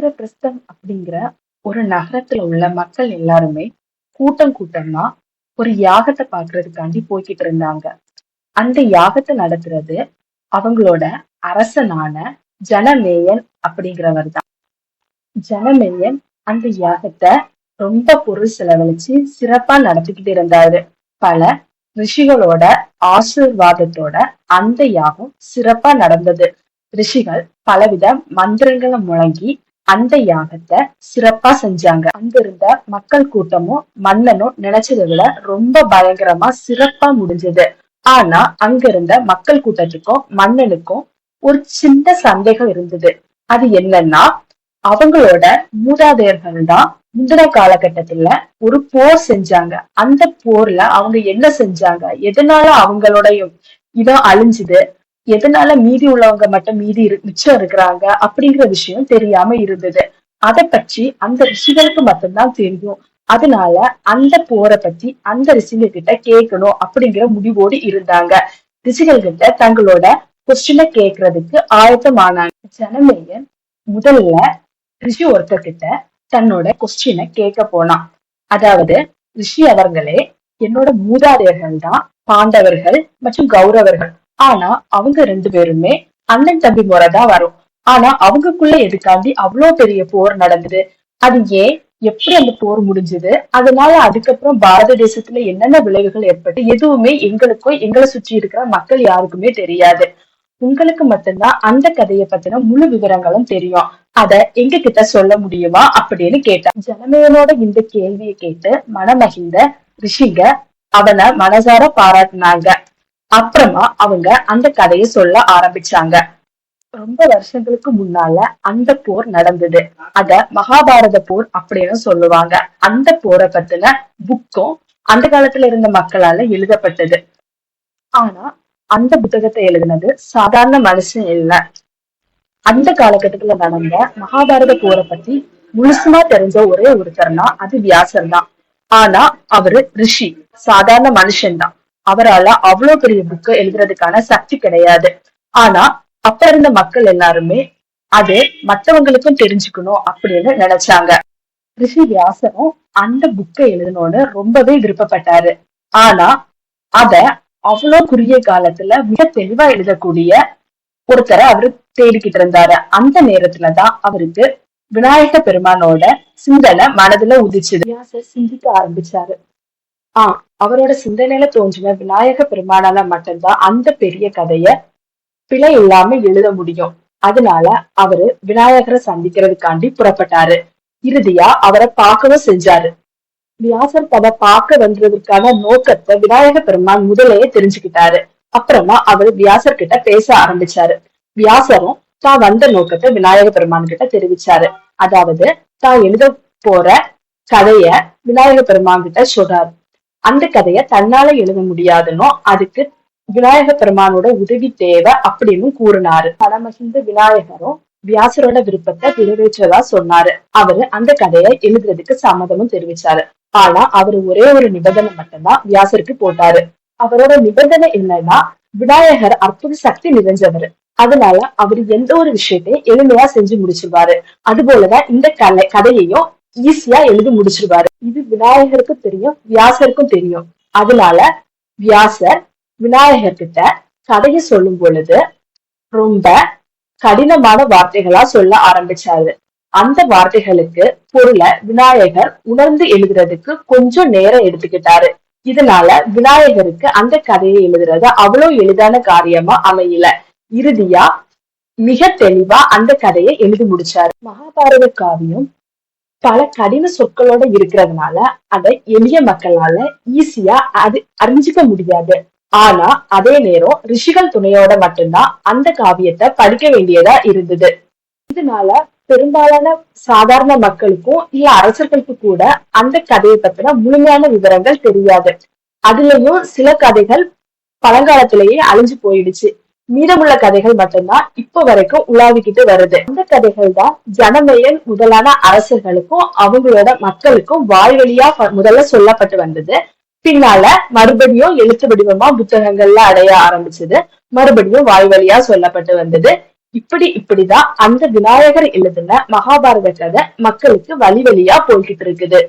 இந்திரபிரஸ்தம் அப்படிங்கிற ஒரு நகரத்துல உள்ள மக்கள் எல்லாருமே கூட்டம் கூட்டமா ஒரு யாகத்தை பாக்குறதுக்காண்டி போய்கிட்டு இருந்தாங்க. அந்த யாகத்தை நடத்துறது அவங்களோட அரசனான ஜனமேயன் அப்படிங்கிறவர் தான். ஜனமேயன் அந்த யாகத்தை ரொம்ப பொருள் செலவழிச்சு சிறப்பா நடத்திக்கிட்டு இருந்தாரு. பல ரிஷிகளோட ஆசிர்வாதத்தோட அந்த யாகம் சிறப்பா நடந்தது. ரிஷிகள் பலவித மந்திரங்களை முழங்கி அந்த யாகத்தை சிறப்பா செஞ்சாங்க. அங்க இருந்த மக்கள் கூட்டமும் மன்னனும் நினைச்சதை விட ரொம்ப பயங்கரமா சிறப்பா முடிஞ்சது. ஆனா அங்க இருந்த மக்கள் கூட்டத்துக்கும் மன்னனுக்கும் ஒரு சின்ன சந்தேகம் இருந்தது. அது என்னன்னா அவங்களோட மூதாதையர்கள் தான் முந்தின காலகட்டத்துல ஒரு போர் செஞ்சாங்க. அந்த போர்ல அவங்க என்ன செஞ்சாங்க? எதனால அவங்களோட இடம் அழிஞ்சுது? எதனால மீதி உள்ளவங்க மட்டும் மீதி இரு மிச்சம் இருக்கிறாங்க அப்படிங்கிற விஷயம் தெரியாம இருந்தது. அதை பற்றி அந்த ரிஷிகளுக்கு மட்டும்தான் தெரியும். அதனால அந்த போரை பத்தி அந்த ரிஷிங்க கிட்ட கேட்கணும் அப்படிங்கிற முடிவோடு இருந்தாங்க. ரிஷிகள் கிட்ட தங்களோட கொஸ்டினை கேட்கறதுக்கு ஆயத்தமானாங்க. ஜனமேயன் முதல்ல ரிஷி ஒருத்தர்கிட்ட தன்னோட கொஸ்டினை கேட்க போனான். அதாவது ரிஷி அவர்களே என்னோட மூதாதையர்கள் தான் பாண்டவர்கள் மற்றும் கௌரவர்கள். ஆனா அவங்க ரெண்டு பேருமே அண்ணன் தம்பி முறைதான் வரும். ஆனா அவங்கக்குள்ள எதுக்காண்டி அவ்வளவு பெரிய போர் நடந்தது? அது ஏன்? எப்படி அந்த போர் முடிஞ்சது? அதனால அதுக்கப்புறம் பாரத தேசத்துல என்னென்ன விளைவுகள் ஏற்பட்டு எதுவுமே எங்களுக்கோ எங்களை சுற்றி இருக்கிற மக்கள் யாருக்குமே தெரியாது. உங்களுக்கு மட்டும்தான் அந்த கதையை பத்தின முழு விவரங்களும் தெரியும். அத எங்க கிட்ட சொல்ல முடியுமா அப்படின்னு கேட்டான் ஜனமேயனோட இந்த கேள்வியை கேட்டு மனமகிழ்ந்த ரிஷிங்க அவனை மனசார பாராட்டினாங்க. அப்புறமா அவங்க அந்த கதையை சொல்ல ஆரம்பிச்சாங்க. ரொம்ப வருஷங்களுக்கு முன்னால அந்த போர் நடந்தது. அத மகாபாரத போர் அப்படின்னு சொல்லுவாங்க. அந்த போரை பத்தின புக்கும் அந்த காலத்துல இருந்த மக்களால எழுதப்பட்டது. ஆனா அந்த புத்தகத்தை எழுதினது சாதாரண மனுஷன் இல்ல. அந்த காலகட்டத்துல நடந்த மகாபாரத போரை பத்தி முழுசுமா தெரிஞ்ச ஒரே ஒருத்தர்னா அது வியாசர் தான். ஆனா அவரு ரிஷி சாதாரண மனுஷன் தான். அவரால அவ்வளவு பெரிய புக்கை எழுதுறதுக்கான சக்தி கிடையாது. ஆனா அப்ப இருந்த மக்கள் எல்லாருமே அது மத்தவங்களுக்கும் தெரிஞ்சுக்கணும் அப்படின்னு நினைச்சாங்க. ரிஷி வியாசரும் அந்த புக்கை எழுதணும்னு ரொம்பவே விருப்பப்பட்டாரு. ஆனா அத அவ்வளவு குறுகிய காலத்துல மிக தெளிவா எழுதக்கூடிய ஒருத்தரை அவரு தேடிக்கிட்டு இருந்தாரு. அந்த நேரத்துலதான் அவருக்கு விநாயக பெருமானோட சிந்தனை மனதுல உதிச்சுது. வியாசர் சிந்திக்க ஆரம்பிச்சாரு. ஆஹ் அவரோட சிந்தனையில தோன்றின விநாயக பெருமானால மட்டும்தான் அந்த பெரிய கதைய பிழை இல்லாம எழுத முடியும். அதனால அவரு விநாயகரை சந்திக்கிறதுக்காண்டி புறப்பட்டாரு. இறுதியா அவரை பார்க்கவும் செஞ்சாரு. வியாசர் தன்னை பார்க்க வந்ததுக்கான நோக்கத்தை விநாயக பெருமான் முதலையே தெரிஞ்சுக்கிட்டாரு. அப்புறமா அவரு வியாசர் கிட்ட பேச ஆரம்பிச்சாரு. வியாசரும் தான் வந்த நோக்கத்தை விநாயக பெருமான் கிட்ட தெரிவிச்சாரு. அதாவது தான் எழுத போற கதைய விநாயக பெருமான் கிட்ட சொல்றாரு. அந்த கதையை தன்னால எழுத முடியாதுன்னு அதுக்கு விநாயக பெருமானோட உதவி தேவை அப்படின்னு கூறினாரு. பணமகிழ்ந்த விநாயகரும் வியாசரோட விருப்பத்தை நிறைவேற்றதா சொன்னாரு. அவரு அந்த கதையை எழுதுறதுக்கு சம்மதமும் தெரிவிச்சாரு. ஆனா அவரு ஒரே ஒரு நிபந்தனை மட்டும்தான் வியாசருக்கு போட்டாரு. அவரோட நிபந்தனை என்னன்னா விநாயகர் அற்புத சக்தி நிறைஞ்சவர். அதனால அவர் எந்த ஒரு விஷயத்தையும் எளிமையா செஞ்சு முடிச்சிருவாரு. அது போலதான் இந்த கலை கதையையும் ஈஸியா எழுதி முடிச்சிருவாரு. இது விநாயகருக்கு தெரியும் வியாசருக்கும் தெரியும். அதனால வியாசர் விநாயகர்கிட்ட கதையை சொல்லும் பொழுது ரொம்ப கடினமான வார்த்தைகளா சொல்ல ஆரம்பிச்சாரு. அந்த வார்த்தைகளுக்கு பொருளை விநாயகர் உணர்ந்து எழுதுறதுக்கு கொஞ்சம் நேரம் எடுத்துக்கிட்டாரு. இதனால விநாயகருக்கு அந்த கதையை எழுதுறது அவ்வளவு எளிதான காரியமா அமையல. இறுதியா மிக தெளிவா அந்த கதையை எழுதி முடிச்சாரு. மகாபாரத காவியம் பல கடின சொற்களோட இருக்கிறதுனால அதை எளிய மக்களால ஈஸியா அது அறிஞ்சுக்க முடியாது. ஆனா அதே நேரம் ரிஷிகள் துணையோட மட்டும்தான் அந்த காவியத்தை படிக்க வேண்டியதா இருந்தது. இதனால பெரும்பாலான சாதாரண மக்களுக்கும் இல்ல அரசர்களுக்கு கூட அந்த கதையை பத்தின முழுமையான விவரங்கள் தெரியாது. அதுலயும் சில கதைகள் பழங்காலத்திலேயே அழிஞ்சு போயிடுச்சு. மீதமுள்ள கதைகள் மட்டும்தான் இப்ப வரைக்கும் உலாவிக்கிட்டு வருது. அந்த கதைகள் தான் ஜனமயன் முதலான அரசர்களுக்கும் அவங்களோட மக்களுக்கும் வாய்வழியா முதல்ல சொல்லப்பட்டு வந்தது. பின்னால மறுபடியும் எழுத்து வடிவமா புத்தகங்கள்ல அடைய ஆரம்பிச்சது. மறுபடியும் வாய் வழியா சொல்லப்பட்டு வந்தது. இப்படி இப்படிதான் அந்த விநாயகர் எழுதின மகாபாரத கதை மக்களுக்கு வழி வழியா போய்கிட்டு இருக்குது.